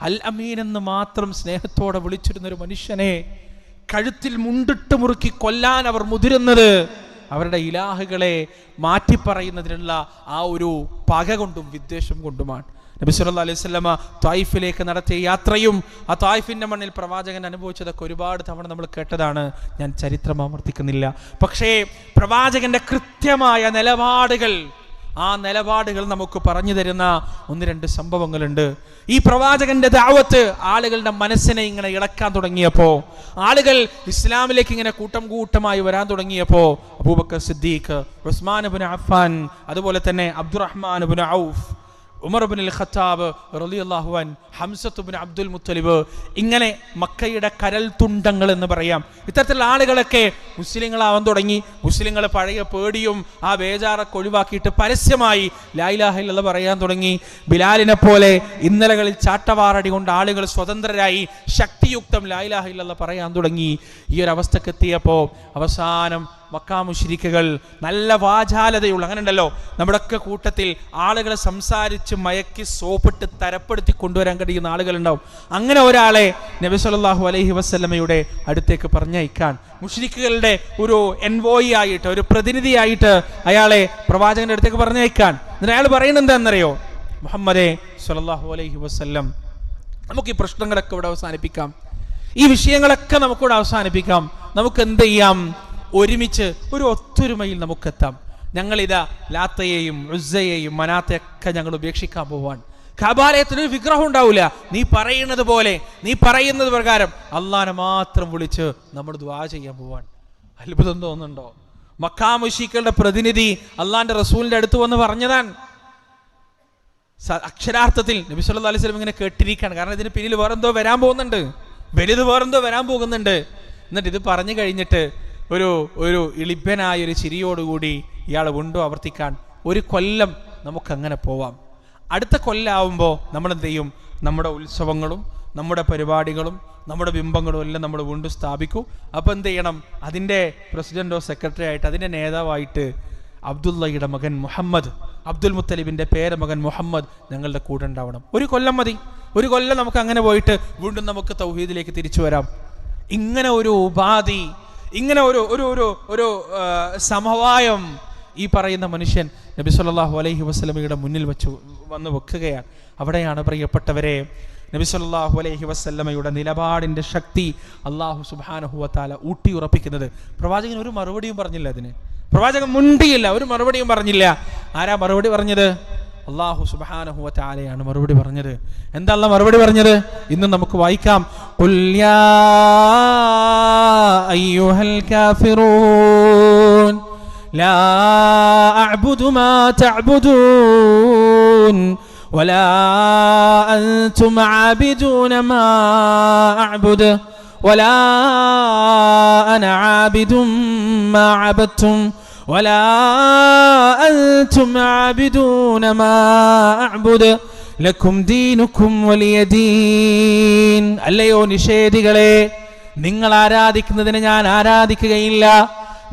അൽ അമീൻ എന്ന് മാത്രം സ്നേഹത്തോടെ വിളിച്ചിരുന്ന ഒരു മനുഷ്യനെ കഴുത്തിൽ മുണ്ടിട്ട് മുറുക്കി കൊല്ലാൻ അവർ മുതിരുന്നത് അവരുടെ ഇലാഹുകളെ മാറ്റിപ്പറയുന്നതിനുള്ള ആ ഒരു പക കൊണ്ടും വിദ്വേഷം കൊണ്ടുമാണ്. നബി സല്ലല്ലാഹു അലൈഹി സ്വലമ തായിഫിലേക്ക് നടത്തിയ യാത്രയും ആ തായിഫിന്റെ മണ്ണിൽ പ്രവാചകൻ അനുഭവിച്ചതൊക്കെ ഒരുപാട് തവണ നമ്മൾ കേട്ടതാണ്. ഞാൻ ചരിത്രം ആവർത്തിക്കുന്നില്ല. പക്ഷേ പ്രവാചകന്റെ കൃത്യമായ നിലപാടുകൾ ആ നിലപാടുകൾ നമുക്ക് പറഞ്ഞു തരുന്ന ഒന്ന് രണ്ട് സംഭവങ്ങളുണ്ട്. ഈ പ്രവാചകന്റെ ദാവത്ത് ആളുകളുടെ മനസ്സിനെ ഇങ്ങനെ ഇളക്കാൻ തുടങ്ങിയപ്പോൾ ആളുകൾ ഇസ്ലാമിലേക്ക് ഇങ്ങനെ കൂട്ടം കൂട്ടമായി വരാൻ തുടങ്ങിയപ്പോൾ അബൂബക്കർ സിദ്ദീഖ് ഉസ്മാൻ അബുൻ അഫാൻ അതുപോലെ തന്നെ അബ്ദുറഹ്മാൻ അബുൻ ഔഫ് ഉമർ ബിൻ അൽ ഖത്താബ് റളിയല്ലാഹു അൻ ഹംസത്ത് ബിൻ അബ്ദുൽ മുത്തലിബ് ഇങ്ങനെ മക്കയുടെ കരൽ തുണ്ടങ്ങൾ എന്ന് പറയാം. ഇത്തരത്തിലുള്ള ആളുകളൊക്കെ മുസ്ലിങ്ങളാവാൻ തുടങ്ങി. മുസ്ലിങ്ങൾ പഴയ പേടിയും ആ ബേജാറൊക്കെ ഒഴിവാക്കിയിട്ട് പരസ്യമായി ലായിലാഹില്ല പറയാൻ തുടങ്ങി. ബിലാലിനെ പോലെ ഇന്നലകളിൽ ചാട്ടവാറടി കൊണ്ട് ആളുകൾ സ്വതന്ത്രരായി ശക്തിയുക്തം ലായിലാഹില്ല പറയാൻ തുടങ്ങി. ഈ ഒരു അവസ്ഥക്കെത്തിയപ്പോൾ അവസാനം മക്കാമുഷിരിക്കുകൾ നല്ല വാചാലതയുള്ള അങ്ങനെ ഉണ്ടല്ലോ നമ്മുടെയൊക്കെ കൂട്ടത്തിൽ ആളുകളെ സംസാരിച്ച് മയക്കി സോപ്പിട്ട് തരപ്പെടുത്തി കൊണ്ടുവരാൻ കഴിയുന്ന ആളുകളുണ്ടാവും. അങ്ങനെ ഒരാളെ നബി സല്ലല്ലാഹു അലൈഹി വസ്ലമയുടെ അടുത്തേക്ക് പറഞ്ഞയക്കാൻ മുഷിരിക്കുകളുടെ ഒരു എൻവോയി ആയിട്ട് ഒരു പ്രതിനിധിയായിട്ട് അയാളെ പ്രവാചകന്റെ അടുത്തേക്ക് പറഞ്ഞയക്കാൻ. എന്നിട്ട് അയാൾ പറയുന്നത് എന്താണെന്നറിയോ? മുഹമ്മദേ സല്ലല്ലാഹു അലൈഹി വസല്ലം നമുക്ക് ഈ പ്രശ്നങ്ങളൊക്കെ ഇവിടെ അവസാനിപ്പിക്കാം. ഈ വിഷയങ്ങളൊക്കെ നമുക്കിവിടെ അവസാനിപ്പിക്കാം. നമുക്ക് എന്ത് ചെയ്യാം? ഒരുമിച്ച് ഒരു ഒത്തൊരുമയിൽ നമുക്കെത്താം. ഞങ്ങളിതാ ലാത്തയെയും ഉസ്സയെയും മനാത്തയൊക്കെ ഞങ്ങൾ ഉപേക്ഷിക്കാൻ പോവാൻ കബാലയത്തിന് ഒരു വിഗ്രഹം ഉണ്ടാവില്ല നീ പറയുന്നത് പോലെ നീ പറയുന്നത് പ്രകാരം അള്ളാനെ മാത്രം വിളിച്ച് നമ്മൾ ദ്വാ ചെയ്യാൻ പോവാൻ അത്ഭുതം തോന്നുന്നുണ്ടോ? മക്കാമുഷിക്കളുടെ പ്രതിനിധി അള്ളാന്റെ റസൂലിന്റെ അടുത്ത് വന്ന് പറഞ്ഞതാണ്. അക്ഷരാർത്ഥത്തിൽ നബി സല്ലല്ലാഹു അലൈഹി വസല്ലം ഇങ്ങനെ കേട്ടിരിക്കുകയാണ്. കാരണം ഇതിന് പിന്നിൽ വേറെന്തോ വരാൻ പോകുന്നുണ്ട്. വലുത് വേറെന്തോ വരാൻ പോകുന്നുണ്ട്. എന്നിട്ട് ഇത് പറഞ്ഞു കഴിഞ്ഞിട്ട് ഒരു ഒരു ഇളിപ്പനായ ഒരു ചിരിയോടുകൂടി ഇയാൾ വീണ്ടും ആവർത്തിക്കാൻ ഒരു കൊല്ലം നമുക്കങ്ങനെ പോവാം. അടുത്ത കൊല്ലാവുമ്പോൾ നമ്മൾ എന്ത് ചെയ്യും നമ്മുടെ ഉത്സവങ്ങളും നമ്മുടെ പരിപാടികളും നമ്മുടെ ബിംബങ്ങളും എല്ലാം നമ്മൾ വീണ്ടും സ്ഥാപിക്കും. അപ്പോൾ എന്ത് ചെയ്യണം അതിന്റെ പ്രസിഡന്റോ സെക്രട്ടറി ആയിട്ട് അതിന്റെ നേതാവായിട്ട് അബ്ദുള്ളയുടെ മകൻ മുഹമ്മദ് അബ്ദുൽ മുത്തലിബിന്റെ പേരമകൻ മുഹമ്മദ് ഞങ്ങളുടെ കൂടെ ഉണ്ടാവണം. ഒരു കൊല്ലം മതി. ഒരു കൊല്ലം നമുക്ക് അങ്ങനെ പോയിട്ട് വീണ്ടും നമുക്ക് തൗഹീദിലേക്ക് തിരിച്ചു വരാം. ഇങ്ങനെ ഒരു ഉപാധി ഇങ്ങനെ ഒരു ഒരു ഒരു ഒരു സമവായം ഈ പറയുന്ന മനുഷ്യൻ നബി സല്ലാഹു അലൈഹി വസല്ലമയുടെ മുന്നിൽ വെച്ച് വന്ന് വെക്കുകയാണ്. അവിടെയാണ് പ്രിയപ്പെട്ടവരെ നബി സല്ലാഹു അലൈഹി വസ്ലമയുടെ നിലപാടിന്റെ ശക്തി അള്ളാഹു സുബാനഹുവത്താല ഊട്ടിയുറപ്പിക്കുന്നത്. പ്രവാചകൻ ഒരു മറുപടിയും പറഞ്ഞില്ല അതിന്. പ്രവാചകൻ മുണ്ടിയില്ല ഒരു മറുപടിയും പറഞ്ഞില്ല. ആരാ മറുപടി പറഞ്ഞത്? അള്ളാഹു സുബ്ഹാനഹു വതആലയാണ് മറുപടി പറഞ്ഞത് എന്താ അല്ലാഹ് മറുപടി പറഞ്ഞത് ഇന്ന് നമുക്ക് വായിക്കാം ഖുൽ യാ അയ്യുഹൽ കാഫിറൂൻ ലാ അഅ്ബുദു മാ തഅ്ബുദൂൻ ولا أنتم عابدون ما أعبد ولا أنا عابد ما عبدتم ولا أنتم عابدون ما أعبد ലക്കും ദീനുക്കും വലിയ ദീൻ അല്ലയോ നിഷേധികളെ നിങ്ങൾ ആരാധിക്കുന്നതിന് ഞാൻ ആരാധിക്കുകയില്ല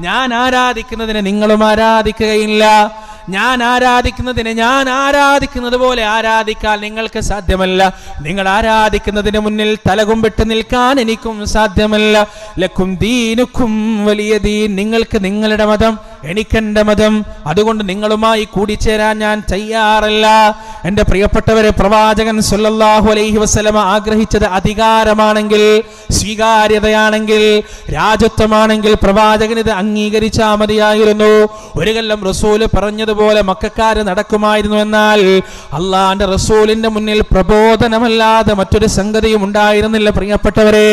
ഞാൻ ആരാധിക്കുന്നതിന് നിങ്ങളും ആരാധിക്കുകയില്ല ഞാൻ ആരാധിക്കുന്നതിന് ഞാൻ ആരാധിക്കുന്നത് പോലെ ആരാധിക്കാൻ നിങ്ങൾക്ക് സാധ്യമല്ല നിങ്ങൾ ആരാധിക്കുന്നതിന് മുന്നിൽ തലകുമ്പിട്ട് നിൽക്കാൻ എനിക്കും സാധ്യമല്ല ലക്കും ദീനുക്കും വലിയ ദീൻ നിങ്ങൾക്ക് നിങ്ങളുടെ മതം എനിക്കെന്റെ മതം അതുകൊണ്ട് നിങ്ങളുമായി കൂടിച്ചേരാൻ ഞാൻ തയ്യാറല്ല. എന്റെ പ്രിയപ്പെട്ടവരെ പ്രവാചകൻ സല്ലല്ലാഹു അലൈഹി വസ്ലമ ആഗ്രഹിച്ചത് അധികാരമാണെങ്കിൽ സ്വീകാര്യതയാണെങ്കിൽ രാജത്വമാണെങ്കിൽ പ്രവാചകൻ ഇത് അംഗീകരിച്ചാൽ മതിയായിരുന്നു. ഒരു കൊല്ലം റസൂൽ പറഞ്ഞതുപോലെ മക്കാര് നടക്കുമായിരുന്നു എന്നാൽ അള്ളാന്റെ റസൂലിന്റെ മുന്നിൽ പ്രബോധനമല്ലാതെ മറ്റൊരു സംഗതിയും ഉണ്ടായിരുന്നില്ല പ്രിയപ്പെട്ടവരെ.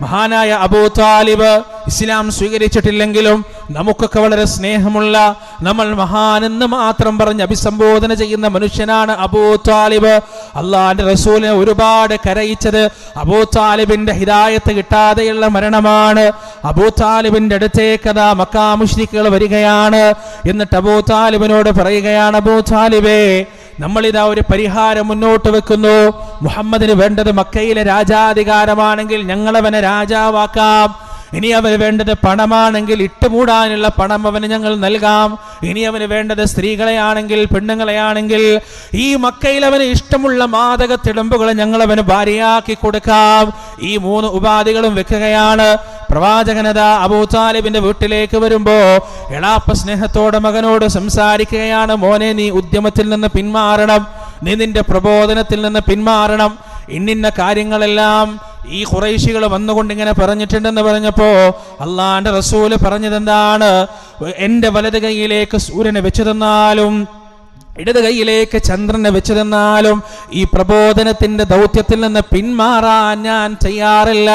മഹാനായ അബൂ താലിബ് ഇസ്ലാം സ്വീകരിച്ചിട്ടില്ലെങ്കിലും നമുക്കൊക്കെ വളരെ സ്നേഹമുള്ള നമ്മൾ മഹാനെന്ന് മാത്രം പറഞ്ഞ് അഭിസംബോധന ചെയ്യുന്ന മനുഷ്യനാണ് അബൂ താലിബ്. അള്ളാന്റെ റസൂലിനെ ഒരുപാട് കരയിച്ചത് അബൂ താലിബിന്റെ ഹിതായത്ത് കിട്ടാതെയുള്ള മരണമാണ്. അബൂ താലിബിന്റെ അടുത്തേക്ക് അതാ മക്കാമുഷ്രിക്കുകൾ വരികയാണ്. എന്നിട്ട് അബൂ താലിബിനോട് പറയുകയാണ് അബൂ താലിബേ നമ്മളിതാ ഒരു പരിഹാരം മുന്നോട്ട് വെക്കുന്നു. മുഹമ്മദിന് വേണ്ടത് മക്കയിലെ രാജാധികാരമാണെങ്കിൽ ഞങ്ങളവനെ രാജാവാക്കാം. ഇനി അവന് വേണ്ടത് പണമാണെങ്കിൽ ഇട്ടുമൂടാനുള്ള പണം അവന് ഞങ്ങൾ നൽകാം. ഇനി അവന് വേണ്ടത് സ്ത്രീകളെയാണെങ്കിൽ പെണ്ണുങ്ങളെയാണെങ്കിൽ ഈ മക്കയിൽ അവന് ഇഷ്ടമുള്ള മാതക തിടമ്പുകളെ ഞങ്ങൾ അവന് ഭാര്യയാക്കി കൊടുക്കാം. ഈ മൂന്ന് ഉപാധികളും വെക്കുകയാണ്. പ്രവാചകനത അബൂ താലിബിന്റെ വീട്ടിലേക്ക് വരുമ്പോ എളാപ്പ സ്നേഹത്തോടെ മകനോട് സംസാരിക്കുകയാണ് മോനെ നീ ഉദ്യമത്തിൽ നിന്ന് പിന്മാറണം. നീ നിന്റെ പ്രബോധനത്തിൽ നിന്ന് പിന്മാറണം. ഇന്നിന്ന കാര്യങ്ങളെല്ലാം ഈ ഖുറൈശികൾ വന്നുകൊണ്ട് ഇങ്ങനെ പറഞ്ഞിട്ടുണ്ടെന്ന് പറഞ്ഞപ്പോ അള്ളാന്റെ റസൂൽ പറഞ്ഞത് എന്താണ് എന്റെ വലത് കൈയിലേക്ക് സൂര്യനെ വെച്ചു തന്നാലും ഇടത് കൈയിലേക്ക് ചന്ദ്രനെ വെച്ചു തന്നാലും ഈ പ്രബോധനത്തിന്റെ ദൗത്യത്തിൽ നിന്ന് പിന്മാറാൻ ഞാൻ തയ്യാറില്ല.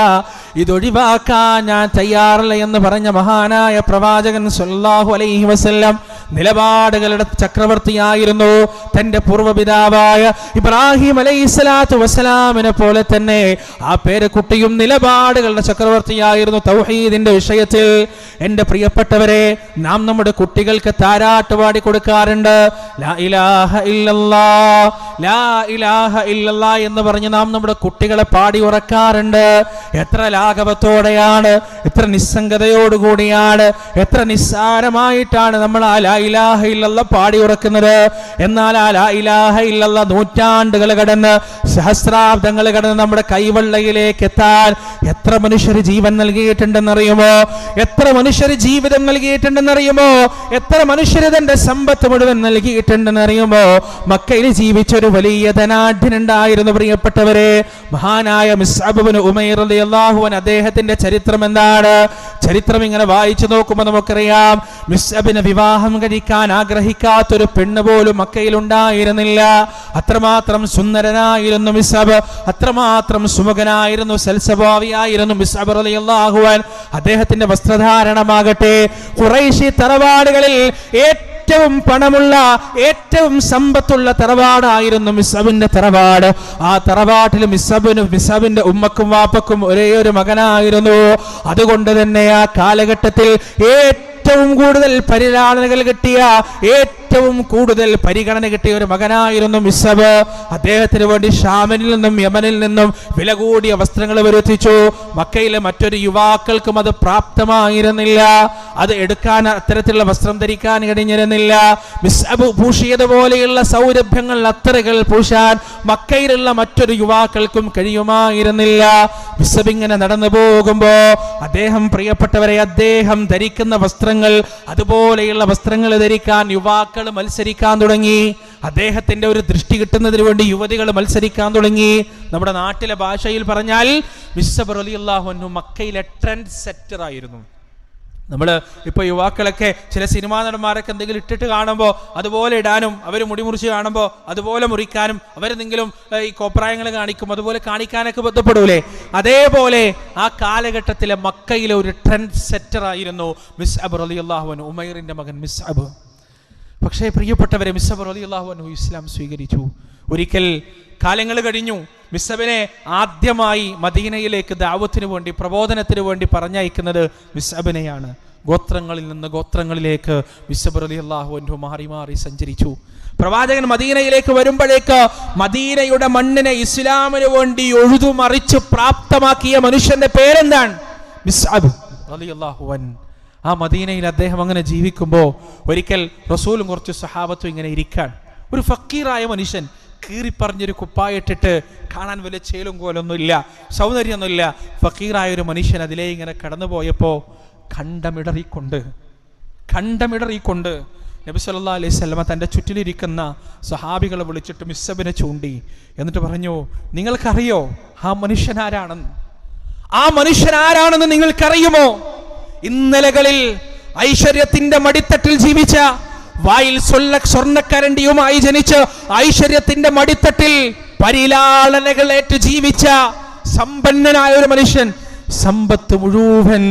ഇതൊഴിവാക്കാൻ ഞാൻ തയ്യാറില്ല എന്ന് പറഞ്ഞ മഹാനായ പ്രവാചകൻ സല്ലാഹു അലൈഹി വസല്ലം നിലപാടുകളുടെ ചക്രവർത്തിയായിരുന്നു തന്റെ പൂർവപിതാവായ ഇബ്രാഹിം അലൈഹി സ്വലാത്തു വസ്സലാമിനെ പോലെ തന്നെ ആ പേരക്കുട്ടിയും നിലപാടുകളുടെ ചക്രവർത്തിയായിരുന്നു തൗഹീദിന്റെ വിഷയത്തിൽ. എന്റെ പ്രിയപ്പെട്ടവരെ നാം നമ്മുടെ കുട്ടികൾക്ക് താരാട്ട് പാടി കൊടുക്കാറുണ്ട്. എന്ന് പറഞ്ഞ് നാം നമ്മുടെ കുട്ടികളെ പാടി ഉറക്കാറുണ്ട്. എത്ര ലാഘവത്തോടെയാണ് എത്ര നിസ്സംഗതയോടുകൂടിയാണ് എത്ര നിസ്സാരമായിട്ടാണ് നമ്മൾ ആ പാടി ഉറക്കുന്നത്. എന്നാൽ ആ ലാ ഇലാഹ ഇല്ലല്ല നൂറ്റാണ്ടുകൾ കടന്ന് സഹസ്രാബ്ദങ്ങൾ കടന്ന് നമ്മുടെ കൈവെള്ളയിലേക്ക് എത്താൻ എത്ര മനുഷ്യർ ജീവൻ നൽകിയിട്ടുണ്ടെന്നറിയുമോ? എത്ര മനുഷ്യർ ജീവിതം നൽകിയിട്ടുണ്ടെന്നറിയുമോ? എത്ര മനുഷ്യർ തന്റെ സമ്പത്ത് മുഴുവൻ നൽകിയിട്ടുണ്ടെന്നറിയുമോ? മക്കയിൽ ജീവിച്ച ഒരു വലിയ ധനാഢ്യനുണ്ടായിരുന്നു പ്രിയപ്പെട്ടവരെ. മഹാനായ മിസ്അബുബിന് ഉമൈർ അള്ളാഹുവൻ അദ്ദേഹത്തിന്റെ ചരിത്രം എന്താണ്? ചരിത്രം ഇങ്ങനെ വായിച്ചു നോക്കുമ്പോൾ നമുക്കറിയാം മിസ്അബിന് വിവാഹം കഴിക്കാൻ ആഗ്രഹിക്കാത്തൊരു പെണ്ണ് പോലും മക്കയിൽ ഉണ്ടായിരുന്നില്ല അത്രമാത്രം സുന്ദരനായിരുന്നു മിസ്അബ് അത്രമാത്രം സുമുഖനായിരുന്നു സൽസ്വഭാവിയായിരുന്നു മിസ്അബ് അള്ളാഹുവൻ അദ്ദേഹത്തിന്റെ വസ്ത്രധാരണമാകട്ടെ കുറേശ്ശി തറവാടുകളിൽ ഏറ്റവും പണമുള്ള ഏറ്റവും സമ്പത്തുള്ള തറവാടായിരുന്നു മിസ്സബിന്റെ തറവാട്. ആ തറവാട്ടിൽ മിസ്സബിന് മിസ്സബിന്റെ ഉമ്മക്കും വാപ്പക്കും ഒരേ ഒരു മകനായിരുന്നു. അതുകൊണ്ട് തന്നെ ആ കാലഘട്ടത്തിൽ ഏറ്റവും കൂടുതൽ പരിലാളനകൾ കിട്ടിയ ഏറ്റവും കൂടുതൽ പരിഗണന കിട്ടിയ ഒരു മകനായിരുന്നു മിസ്സബ്. അദ്ദേഹത്തിന് വേണ്ടി ഷാമിനിൽ നിന്നും യമനിൽ നിന്നും വില കൂടിയ വസ്ത്രങ്ങൾ വരുത്തിച്ചു മക്കയിലെ മറ്റൊരു യുവാക്കൾക്കും അത് പ്രാപ്തമായിരുന്നില്ല. അത് എടുക്കാൻ അത്തരത്തിലുള്ള വസ്ത്രം ധരിക്കാൻ കഴിഞ്ഞിരുന്നില്ല. മിസ്അബ് പൂശിയതുപോലെയുള്ള സൗരഭ്യങ്ങൾ അത്തറകൾ പൂശാൻ മക്കയിലുള്ള മറ്റൊരു യുവാക്കൾക്കും കഴിയുമായിരുന്നില്ല. മിസ്സബ് ഇങ്ങനെ നടന്നു പോകുമ്പോ അദ്ദേഹം പ്രിയപ്പെട്ടവരെ അദ്ദേഹം ധരിക്കുന്ന വസ്ത്രങ്ങൾ അതുപോലെയുള്ള വസ്ത്രങ്ങൾ ധരിക്കാൻ യുവാക്കൾ മത്സരിക്കാൻ തുടങ്ങി. അദ്ദേഹത്തിന്റെ ഒരു ദൃഷ്ടി കിട്ടുന്നതിന് വേണ്ടി യുവതികൾ മത്സരിക്കാൻ തുടങ്ങി. നമ്മുടെ നാട്ടിലെ ഭാഷയിൽ പറഞ്ഞാൽ മിസ്സബർ അലി അള്ളാഹു മക്കയിലെ ട്രെൻഡ് സെറ്റർ ആയിരുന്നു. നമ്മൾ ഇപ്പോൾ യുവാക്കളൊക്കെ ചില സിനിമാ നടന്മാരൊക്കെ എന്തെങ്കിലും ഇട്ടിട്ട് കാണുമ്പോൾ അതുപോലെ ഇടാനും അവർ മുടി മുറിച്ച് കാണുമ്പോൾ അതുപോലെ മുറിക്കാനും അവരെന്തെങ്കിലും ഈ കോപ്രായങ്ങൾ കാണിക്കും അതുപോലെ കാണിക്കാനൊക്കെ ബന്ധപ്പെടൂലേ? അതേപോലെ ആ കാലഘട്ടത്തിലെ മക്കയിലെ ഒരു ട്രെൻഡ് സെറ്റർ ആയിരുന്നു മിസ് അബ് അലി അള്ളാഹുവൻ ഉമൈറിന്റെ മകൻ മിസ് അബ്. പക്ഷേ പ്രിയപ്പെട്ടവരെ മിസ്സബർ അലി അള്ളാഹു ഇസ്ലാം സ്വീകരിച്ചു. ഒരിക്കൽ കാലങ്ങൾ കഴിഞ്ഞു. മിസ്സബിനെ ആദ്യമായി മദീനയിലേക്ക് ദാവത്തിനു വേണ്ടി പ്രബോധനത്തിനു വേണ്ടി പറഞ്ഞയക്കുന്നത് മിസ്സബിനെയാണ്. ഗോത്രങ്ങളിൽ നിന്ന് ഗോത്രങ്ങളിലേക്ക് മിസ്സബർ അലി അള്ളാഹു മാറി മാറി സഞ്ചരിച്ചു. പ്രവാചകൻ മദീനയിലേക്ക് വരുമ്പോഴേക്ക് മദീനയുടെ മണ്ണിനെ ഇസ്ലാമിന് വേണ്ടി ഒഴുതുമറിച്ച് പ്രാപ്തമാക്കിയ മനുഷ്യന്റെ പേരെന്താണ്? മിസ്അബ് അലി അൻഹു. ആ മദീനയിൽ അദ്ദേഹം അങ്ങനെ ജീവിക്കുമ്പോൾ ഒരിക്കൽ റസൂലും കുറച്ച് സഹാബത്തും ഇങ്ങനെ ഇരിക്കാൻ. ഒരു ഫക്കീറായ മനുഷ്യൻ കീറിപ്പറഞ്ഞൊരു കുപ്പായിട്ടിട്ട് കാണാൻ വലിയ ചേലും കോലൊന്നുമില്ല സൗന്ദര്യമൊന്നുമില്ല. ഫക്കീറായ ഒരു മനുഷ്യൻ അതിലേ ഇങ്ങനെ കടന്നു പോയപ്പോൾ കണ്ടമിടറിക്കൊണ്ട് കണ്ടമിടറിക്കൊണ്ട് നബി സല്ലാ അലൈഹി സ്വലമ തന്റെ ചുറ്റിലിരിക്കുന്ന സഹാബികളെ വിളിച്ചിട്ട് മിസ്സബിനെ ചൂണ്ടി എന്നിട്ട് പറഞ്ഞു നിങ്ങൾക്കറിയോ ആ മനുഷ്യനാരാണെന്ന് ആ മനുഷ്യനാരാണെന്ന് നിങ്ങൾക്കറിയുമോ? ഇന്നലകളിൽ ഐശ്വര്യത്തിന്റെ മടിത്തട്ടിൽ ജീവിച്ച വായിൽ സ്വല്ല സ്വർണക്കരണ്ടിയുമായി ജനിച്ച് ഐശ്വര്യത്തിന്റെ മടിത്തട്ടിൽ പരിലാളനകളേറ്റ് ജീവിച്ച സമ്പന്നനായ ഒരു മനുഷ്യൻ സമ്പത്ത് മുഴുവൻ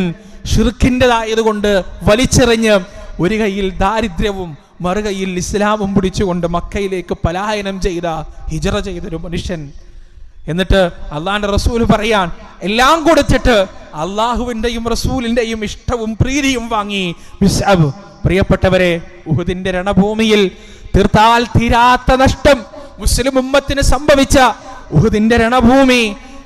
ഷിർഖിന്റെതായതുകൊണ്ട് വലിച്ചെറിഞ്ഞ് ഒരു കയ്യിൽ ദാരിദ്ര്യവും മറുകയിൽ ഇസ്ലാമും പിടിച്ചുകൊണ്ട് മക്കയിലേക്ക് പലായനം ചെയ്ത ഹിജറ ചെയ്തൊരു മനുഷ്യൻ എന്നിട്ട് അള്ളാഹിന്റെ റസൂൽ പറയാൻ എല്ലാം കൊടുത്തിട്ട് അള്ളാഹുവിന്റെയും റസൂലിന്റെയും ഇഷ്ടവും പ്രീതിയും വാങ്ങി. പ്രിയപ്പെട്ടവരെ ഉഹുദിന്റെ രണഭൂമിയിൽ തീർത്താൽ തീരാത്ത നഷ്ടം മുസ്ലിം ഉമ്മത്തിന് സംഭവിച്ച ഉഹുദിന്റെ രണഭൂമി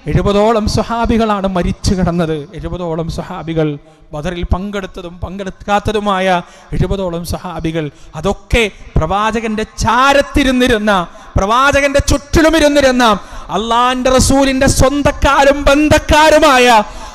എഴുപതോളം സ്വഹാബികളാണ് മരിച്ചു കിടന്നത്. എഴുപതോളം സ്വഹാബികൾ ബദറിൽ പങ്കെടുത്തതും പങ്കെടുക്കാത്തതുമായ എഴുപതോളം സ്വഹാബികൾ അതൊക്കെ പ്രവാചകന്റെ ചാരത്തിരുന്നിരുന്ന പ്രവാചകന്റെ ചുറ്റിലും ഇരുന്നിരുന്ന അള്ളാന്റെ റസൂലിന്റെ സ്വന്തക്കാരും ബന്ധക്കാരുമായ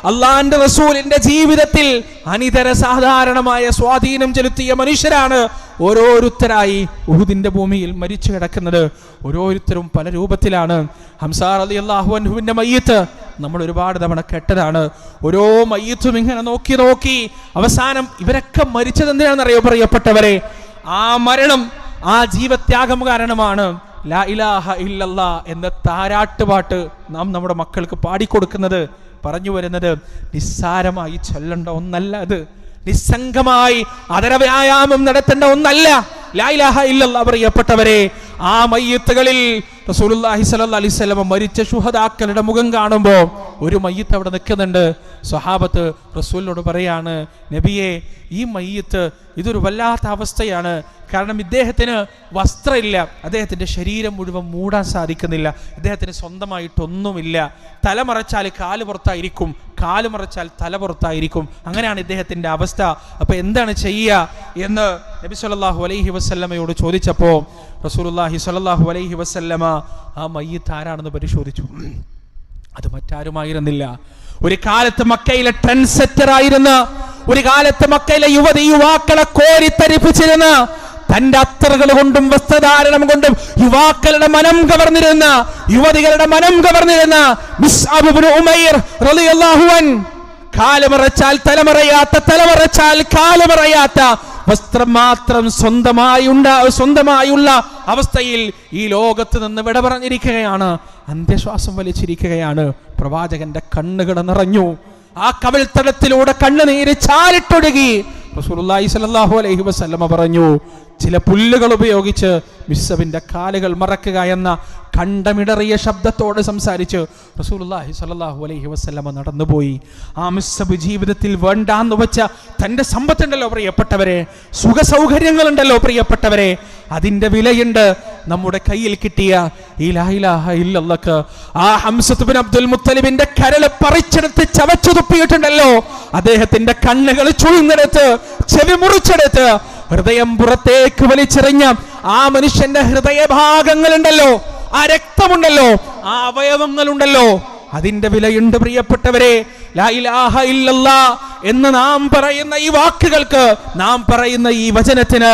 അള്ളാന്റെ റസൂലിന്റെ ജീവിതത്തിൽ അനിതര സാധാരണമായ സ്വാധീനം ചെലുത്തിയ മനുഷ്യരാണ് ഓരോരുത്തരായി ഉഹുദിന്റെ ഭൂമിയിൽ മരിച്ചു കിടക്കുന്നത്. ഓരോരുത്തരും പല രൂപത്തിലാണ്. ഹംസാർ അലി അള്ളാഹുവിന്റെ മയ്യത്ത് നമ്മൾ ഒരുപാട് തവണ കെട്ടതാണ്. ഓരോ മയ്യത്തും ഇങ്ങനെ നോക്കി നോക്കി അവസാനം ഇവരൊക്കെ മരിച്ചത് എന്തിനാണെന്നറിയോ പറയപ്പെട്ടവരെ ആ മരണം ആ ജീവത്യാഗം കാരണമാണ്. ലാ ഇലാഹ ഇല്ലല്ലാ എന്ന താരാട്ടുപാട്ട് നാം നമ്മുടെ മക്കൾക്ക് പാടിക്കൊടുക്കുന്നത്. പറഞ്ഞു വരുന്നത് നിസ്സാരമായി ചൊല്ലേണ്ട ഒന്നല്ല അത്. നിസ്സംഗമായി അതരവ്യായാമം നടത്തേണ്ട ഒന്നല്ല. ലാ ഇലാഹ ഇല്ലല്ലാ പറയപ്പെട്ടവരെ ആ മയ്യത്തുകളിൽ സ്വല്ലല്ലാഹി അലൈഹി വസല്ലം മരിച്ച ശുഹദാക്കളുടെ മുഖം കാണുമ്പോൾ ഒരു മയ്യത്ത് അവിടെ നിൽക്കുന്നുണ്ട്. സ്വഹാബത്ത് റസൂലിനോട് പറയാണ് നബിയെ ഈ മയ്യത്ത് ഇതൊരു വല്ലാത്ത അവസ്ഥയാണ്. കാരണം ഇദ്ദേഹത്തിന് വസ്ത്രമില്ല. അദ്ദേഹത്തിന്റെ ശരീരം മുഴുവൻ മൂടാൻ സാധിക്കുന്നില്ല. ഇദ്ദേഹത്തിന് സ്വന്തമായിട്ടൊന്നുമില്ല. തല മറച്ചാൽ കാൽ പുറത്തായിരിക്കും. കാൽ മറച്ചാൽ തല പുറത്തായിരിക്കും. അങ്ങനെയാണ് ഇദ്ദേഹത്തിന്റെ അവസ്ഥ. അപ്പോൾ എന്താണ് ചെയ്യുക എന്ന് നബി സല്ലാഹു അലൈഹി വസല്ലമയോട് ചോദിച്ചപ്പോൾ റസൂലുള്ളാഹി സ്വല്ലല്ലാഹു അലൈഹി വസല്ലമ ആ മയ്യത്ത് ആരാണെന്ന് പരിശോധിച്ചു? അത് മറ്റാരുമായിരുന്നില്ല. ഒരു കാലത്ത് മക്കയിലെ ട്രെൻഡ് സെറ്റർ ആയിരുന്ന ഒരു കാലത്ത് മക്കയിലെ യുവതി യുവാക്കളെ കോരിത്തരിപ്പിച്ചിരുന്ന തന്റെ അത്തറുകൾ കൊണ്ടും വസ്ത്രധാരണം കൊണ്ടും യുവാക്കളുടെ മനം കവർന്നിരുന്ന യുവതികളുടെ മനം കവർന്നിരുന്ന കാലുമറച്ചാൽ തലമറയാത്ത തലമറച്ചാൽ കാലുമറയാത്ത വസ്ത്രം മാത്രം സ്വന്തമായി ഉണ്ടാ സ്വന്തമായുള്ള അവസ്ഥയിൽ ഈ ലോകത്ത് നിന്ന് വിട പറഞ്ഞിരിക്കുകയാണ്. അന്ത്യശ്വാസം വലിച്ചിരിക്കുകയാണ്. പ്രവാചകന്റെ കണ്ണുകൾ നിറഞ്ഞു. ആ കവിൾത്തടത്തിലൂടെ കണ്ണുനീര് ചാലിട്ടൊഴുകി. റസൂലുള്ളാഹി സ്വല്ലല്ലാഹു അലൈഹി വസല്ലമ പറഞ്ഞു ചില പുല്ലുകൾ ഉപയോഗിച്ച് മിസ്സബിന്റെ കാലുകൾ മറക്കുക എന്ന കണ്ടമിടറിയ ശബ്ദത്തോട് സംസാരിച്ച് റസൂലുള്ളാഹി സ്വല്ലല്ലാഹു അലൈഹി വസ്ലമ നടന്നുപോയി. ആ മിസ്സബ് ജീവിതത്തിൽ വേണ്ടാന്ന് വെച്ച തന്റെ സമ്പത്തുണ്ടല്ലോ പ്രിയപ്പെട്ടവരെ സുഖസൗകര്യങ്ങളുണ്ടല്ലോ പ്രിയപ്പെട്ടവരെ അതിന്റെ വിലയുണ്ട് നമ്മുടെ കയ്യിൽ കിട്ടിയ ഈ ലാ ഇലാഹ ഇല്ലല്ലക്ക്. ആ ഹംസത്ത് ബിൻ അബ്ദുൽ മുത്തലിബിന്റെ കരൾ പറിച്ചെടുത്ത് ചവച്ചു തുപ്പിയിട്ടുണ്ടല്ലോ അദ്ദേഹത്തിന്റെ കണ്ണുകൾ ചുഴിഞ്ഞെടുത്ത് ചെവി മുറിച്ചെടുത്ത് ഹൃദയം പുറത്തേക്ക് വലിച്ചെറിഞ്ഞ ആ മനുഷ്യന്റെ ഹൃദയഭാഗങ്ങളുണ്ടല്ലോ ആ രക്തമുണ്ടല്ലോ ആ അവയവങ്ങളുണ്ടല്ലോ. അതിന്റെ വിലയുണ്ട് പ്രിയപ്പെട്ടവരെ എന്ന് നാം പറയുന്ന ഈ വാക്കുകൾക്ക് നാം പറയുന്ന ഈ വചനത്തിന്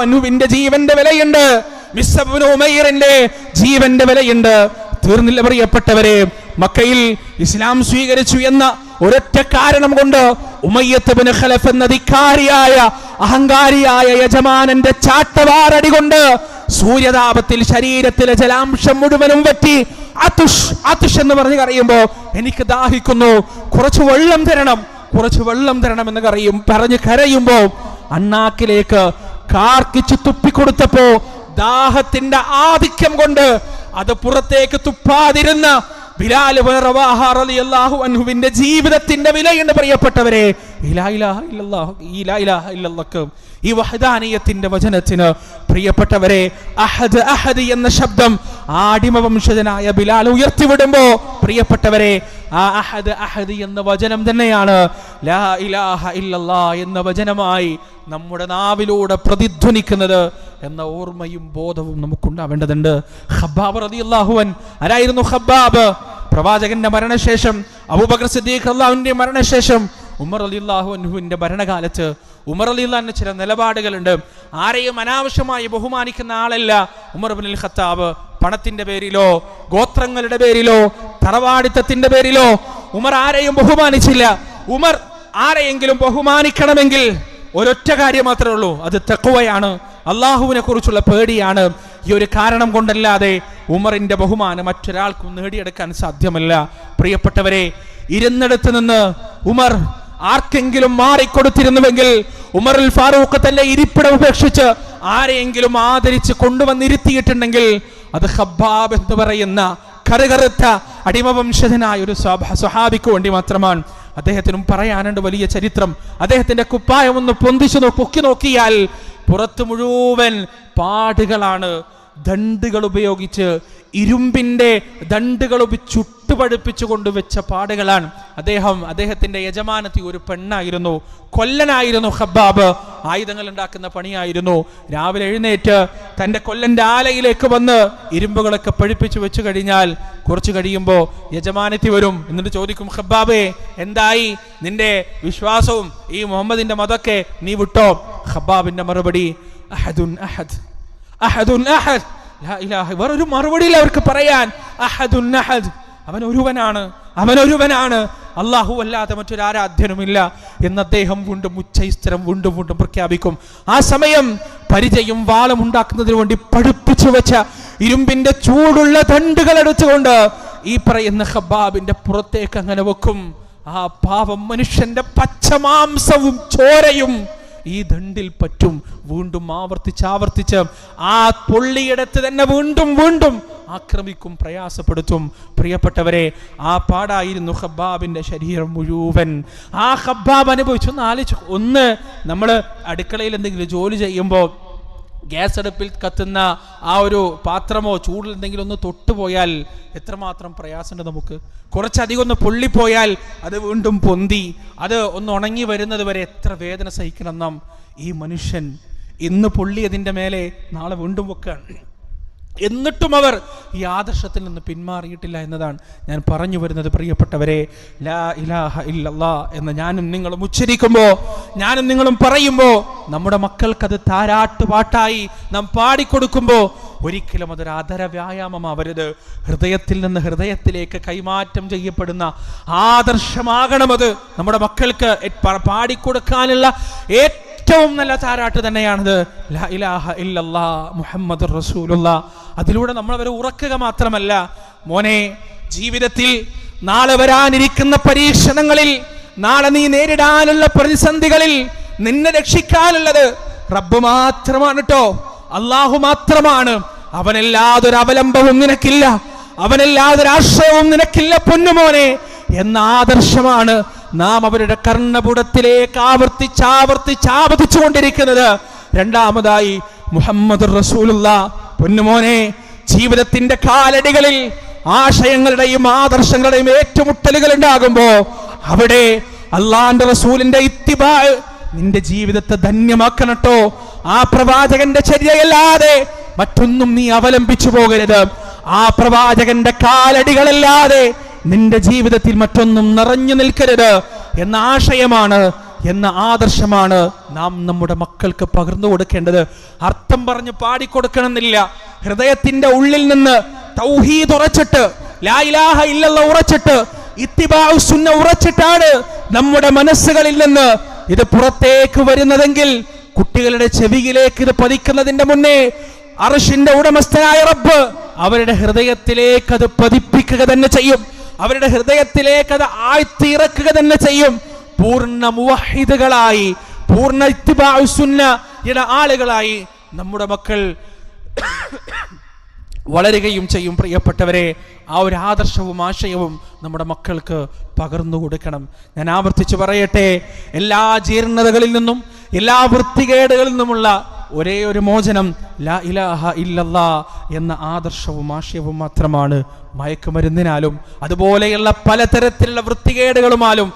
അനുവിന്റെ ജീവന്റെ വിലയുണ്ട് ജീവന്റെ വിലയുണ്ട്. തീർന്നില്ല പ്രിയപ്പെട്ടവരെ മക്കയിൽ ഇസ്ലാം സ്വീകരിച്ചു എന്ന ഒരൊറ്റ കാരണം കൊണ്ട് ഉമയ്യത്ത് ബിൻ ഖലഫ് എന്ന ധിക്കാരിയായ അഹങ്കാരിയായ യജമാനന്റെ ചാട്ടവാറടി കൊണ്ട് സൂര്യതാപത്തിൽ ശരീരത്തിലെ ജലാംശം മുഴുവനും വറ്റി അതുഷ് അതുഷ് എന്ന് പറഞ്ഞ് കറിയുമ്പോ എനിക്ക് ദാഹിക്കുന്നു. കുറച്ച് വെള്ളം തരണം കുറച്ച് വെള്ളം തരണം എന്ന് കറിയും പറഞ്ഞ് കരയുമ്പോ അണ്ണാക്കിലേക്ക് കാർക്കിച്ച് തുപ്പിക്കൊടുത്തപ്പോ ദാഹത്തിന്റെ ആധിക്യം കൊണ്ട് അത് പുറത്തേക്ക് തുപ്പാതിരുന്ന ബിലാൽ റളിയല്ലാഹു അൻഹുവിന്റെ ജീവിതത്തിന്റെ വിലയുണ്ട് പ്രിയപ്പെട്ടവരെ. ഈ വഹദാനീയത്തിന്റെ വചനത്തിന് പ്രിയപ്പെട്ടവരെ അഹദ് അഹദ് എന്ന ശബ്ദം ആടിമ വംശജനായ ബിലാൽ ഉയർത്തിവിടുമ്പോ പ്രിയപ്പെട്ടവരെ ആ അഹദ് അഹദ് എന്ന വചനം തന്നെയാണ് ലാ ഇലാഹ ഇല്ലല്ലാ എന്ന വചനമായി നമ്മുടെ നാവിലൂടെ പ്രതിധ്വനിക്കുന്നത്. എന്ന ഓർമ്മയും ബോധവും നമുക്കുണ്ടാവേണ്ടതുണ്ട്. ഹബ്ബാബ് റതി അള്ളാഹുവൻ ആരായിരുന്നു ഖബ്ബാബ്? പ്രവാചകന്റെ മരണശേഷം അബൂബക്കർ സിദ്ദീഖ് അള്ളാഹുവിന്റെ മരണശേഷം ഉമർ അലി അൻഹുവിന്റെ ഭരണകാലത്ത്. ഉമർ അലി അള്ളാഹിന് ചില നിലപാടുകളുണ്ട്. ആരെയും അനാവശ്യമായി ബഹുമാനിക്കുന്ന ആളല്ല ഉമർ ബിൻ ഖത്താബ്. പണത്തിന്റെ പേരിലോ ഗോത്രങ്ങളുടെ പേരിലോ തറവാടിത്തത്തിന്റെ പേരിലോ ഉമർ ആരെയും ബഹുമാനിച്ചില്ല. ഉമർ ആരെയെങ്കിലും ബഹുമാനിക്കണമെങ്കിൽ ഒരൊറ്റ കാര്യം മാത്രമേ ഉള്ളൂ. അത് തെക്കുവയാണ് അള്ളാഹുവിനെ കുറിച്ചുള്ള പേടിയാണ്. ഈ ഒരു കാരണം കൊണ്ടല്ലാതെ ഉമറിന്റെ ബഹുമാനം മറ്റൊരാൾക്കും നേടിയെടുക്കാൻ സാധ്യമല്ല. പ്രിയപ്പെട്ടവരെ ഇരുന്നിടത്ത് നിന്ന് ഉമർ ആർക്കെങ്കിലും മാറിക്കൊടുത്തിരുന്നുവെങ്കിൽ ഉമറുൽ ഫാറൂഖ് തന്നെ ഇരിപ്പിടം ഉപേക്ഷിച്ച് ആരെയെങ്കിലും ആദരിച്ച് കൊണ്ടുവന്നിരുത്തിയിട്ടുണ്ടെങ്കിൽ അത് ഹബ്ബാബ് എന്ന് പറയുന്ന കറുകറുത്ത അടിമവംശജനായ ഒരു സ്വഹാബിക്ക് വേണ്ടി മാത്രമാണ്. അദ്ദേഹത്തിനും പറയാനുണ്ട് വലിയ ചരിത്രം. അദ്ദേഹത്തിന്റെ കുപ്പായം ഒന്ന് പൊന്തിച്ചു പൊക്കി നോക്കിയാൽ പുറത്ത് മുഴുവൻ പാടുകളാണ്. ദണ്ടുകൾ ഉപയോഗിച്ച് ഇരുമ്പിന്റെ ദണ്ടുകൾ ചുട്ടുപഴുപ്പിച്ചു കൊണ്ടുവച്ച പാടുകളാണ്. അദ്ദേഹം അദ്ദേഹത്തിന്റെ യജമാനത്തി ഒരു പെണ്ണായിരുന്നു. കൊല്ലനായിരുന്നു ഹബ്ബാബ് ആയുധങ്ങൾ ഉണ്ടാക്കുന്ന പണിയായിരുന്നു. രാവിലെ എഴുന്നേറ്റ് തന്റെ കൊല്ലന്റെ ആലയിലേക്ക് വന്ന് ഇരുമ്പുകളൊക്കെ പഴുപ്പിച്ചു വെച്ചു കഴിഞ്ഞാൽ കുറച്ച് കഴിയുമ്പോൾ യജമാനത്തി വരും. എന്നിട്ട് ചോദിക്കും ഹബ്ബാബേ എന്തായി? നിന്റെ വിശ്വാസവും ഈ മുഹമ്മദിന്റെ മതമൊക്കെ നീ വിട്ടോ? ഹബ്ബാബിന്റെ മറുപടി അഹദുൻ അഹദ്. അഹദുൻ അഹദ്. വേറൊരു മറുപടിയിൽ അവർക്ക് പറയാൻ. അഹദുന്നഹദ് അവൻ ഒരുവനാണ് അവൻ ഒരുവനാണ് അള്ളാഹു അല്ലാതെ മറ്റൊരു ആരാധ്യനുമില്ല. എന്ന് അദ്ദേഹം വീണ്ടും ഉച്ചൈസ്തരം വീണ്ടും വീണ്ടും പ്രഖ്യാപിക്കും. ആ സമയം പരിചയം വാളം ഉണ്ടാക്കുന്നതിന് വേണ്ടി പഠിപ്പിച്ചു വെച്ച ഇരുമ്പിന്റെ ചൂടുള്ള തണ്ടുകൾ എടുത്തുകൊണ്ട് ഈ പറയുന്ന ഹബാബിന്റെ പുറത്തേക്ക് അങ്ങനെ വെക്കും. ആ പാവം മനുഷ്യന്റെ പച്ചമാംസവും ചോരയും ഈ ദണ്ടിൽ പറ്റും. വീണ്ടും ആവർത്തിച്ച് ആവർത്തിച്ച് ആ പൊള്ളിയിടത്ത് തന്നെ വീണ്ടും വീണ്ടും ആക്രമിക്കും പ്രയാസപ്പെടുത്തും. പ്രിയപ്പെട്ടവരെ ആ പാടായിരുന്നു ഹബ്ബാബിന്റെ ശരീരം മുഴുവൻ. ആ ഹബ്ബാബ് അനുഭവിച്ചു ഒന്ന് ആലോചിച്ചു ഒന്ന് നമ്മൾ അടുക്കളയിൽ എന്തെങ്കിലും ജോലി ചെയ്യുമ്പോൾ ഗ്യാസ് അടുപ്പിൽ കത്തുന്ന ആ ഒരു പാത്രമോ ചൂടിൽ എന്തെങ്കിലും ഒന്ന് തൊട്ടുപോയാൽ എത്രമാത്രം പ്രയാസമുണ്ട് നമുക്ക്? കുറച്ചധികം ഒന്ന് പൊള്ളിപ്പോയാൽ അത് വീണ്ടും പൊന്തി അത് ഒന്ന് ഉണങ്ങി വരുന്നത് വരെ എത്ര വേദന സഹിക്കണം നാം. ഈ മനുഷ്യൻ ഇന്ന് പൊള്ളിയതിന്റെ മേലെ നാളെ വീണ്ടും വെക്കുകയാണ്. എന്നിട്ടും അവർ ഈ ആദർശത്തിൽ നിന്ന് പിന്മാറിയിട്ടില്ല എന്നതാണ് ഞാൻ പറഞ്ഞു വരുന്നത് പ്രിയപ്പെട്ടവരെ. ലാ ഇലാഹ ഇല്ലല്ലാ എന്ന് ഞാനും നിങ്ങളും ഉച്ചരിക്കുമ്പോൾ ഞാനും നിങ്ങളും പറയുമ്പോൾ നമ്മുടെ മക്കൾക്കത് താരാട്ടുപാട്ടായി നാം പാടിക്കൊടുക്കുമ്പോൾ ഒരിക്കലും അതൊരു അതര വ്യായാമമാവരുത് ഹൃദയത്തിൽ നിന്ന് ഹൃദയത്തിലേക്ക് കൈമാറ്റം ചെയ്യപ്പെടുന്ന ആദർശമാകണമത് നമ്മുടെ മക്കൾക്ക് പാടിക്കൊടുക്കാനുള്ള ഏറ്റവും നല്ല താരാട്ട് തന്നെയാണത്. ഇലാഹ ഇല്ലല്ലാ മുഹമ്മദ് റസൂലുള്ള. അതിലൂടെ നമ്മൾ അവരെ ഉറക്കുക മാത്രമല്ല മോനെ ജീവിതത്തിൽ നാളെ വരാനിരിക്കുന്ന പരീക്ഷണങ്ങളിൽ നാളെ നീ നേരിടാനുള്ള പ്രതിസന്ധികളിൽ നിന്നെ രക്ഷിക്കാനുള്ളത് റബ്ബ് മാത്രമാണ് കേട്ടോ അള്ളാഹു മാത്രമാണ്. അവനല്ലാതൊരു അവലംബവും നിനക്കില്ല. അവനല്ലാതൊരു ആശ്രയവും നിനക്കില്ല പൊന്നുമോനെ. എന്ന ആദർശമാണ് നാം അവരുടെ കർണപുടത്തിലേക്ക് ആവർത്തിച്ച് ആവർത്തിച്ച് ആവർത്തിച്ചു കൊണ്ടിരിക്കുന്നത് രണ്ടാമതായി മുഹമ്മദ് റസൂലുള്ള. പൊന്നുമോനെ ജീവിതത്തിന്റെ കാലടികളിൽ ആശയങ്ങളുടെയും ആദർശങ്ങളുടെയും ഏറ്റുമുട്ടലുകൾ ഉണ്ടാകുമ്പോ അവിടെ അള്ളാന്റെ റസൂലിന്റെ ഇത്തിബാ നിന്റെ ജീവിതത്തെ ധന്യമാക്കണട്ടോ ആ പ്രവാചകന്റെ ചര്യയല്ലാതെ മറ്റൊന്നും നീ അവലംബിച്ചു പോകരുത്. ആ പ്രവാചകന്റെ കാലടികളല്ലാതെ നിന്റെ ജീവിതത്തിൽ മറ്റൊന്നും നിറഞ്ഞു നിൽക്കരുത് എന്ന ആശയമാണ് എന്ന ആദർശമാണ് നാം നമ്മുടെ മക്കൾക്ക് പകർന്നു കൊടുക്കേണ്ടത്. അർത്ഥം പറഞ്ഞ് പാടിക്കൊടുക്കണമെന്നില്ല. ഹൃദയത്തിന്റെ ഉള്ളിൽ നിന്ന് തൗഹീദ് ഉറച്ചിട്ട് ലായിലാഹ ഇല്ലല്ല ഉറച്ചിട്ട് ഇത്തിബാഉ സുന്ന ഉറച്ചിട്ടാണ് നമ്മുടെ മനസ്സുകളിൽ നിന്ന് ഇത് പുറത്തേക്ക് വരുന്നതെങ്കിൽ കുട്ടികളുടെ ചെവിയിലേക്ക് ഇത് പതിക്കുന്നതിന്റെ മുന്നേ അർഷിന്റെ ഉടമസ്ഥനായ റബ്ബ് അവരുടെ ഹൃദയത്തിലേക്ക് അത് പതിപ്പിക്കുക തന്നെ ചെയ്യും. അവരുടെ ഹൃദയത്തിലേക്ക് അത് ആഴ്ത്തിറക്കുക തന്നെ ചെയ്യും. പൂർണ മുവഹിദുകളായി പൂർണ ഇത്തിബാസുന്ന സുന്നയുടെ ആളുകളായി നമ്മുടെ മക്കൾ വളരുകയും ചെയ്യും. പ്രിയപ്പെട്ടവരെ ആ ഒരു ആദർശവും ആശയവും നമ്മുടെ മക്കൾക്ക് പകർന്നു കൊടുക്കണം. ഞാൻ ആവർത്തിച്ച് പറയട്ടെ എല്ലാ ജീർണതകളിൽ നിന്നും എല്ലാ വൃത്തികേടുകളിൽ നിന്നുമുള്ള ഒരേ ഒരു മോചനം ലാ ഇലാഹ ഇല്ലല്ലാ എന്ന ആദർശവും ആശയവും മാത്രമാണ് മയക്കുമരുന്നിനാലും അതുപോലെയുള്ള പലതരത്തിലുള്ള വൃത്തികേടുകളുമാലും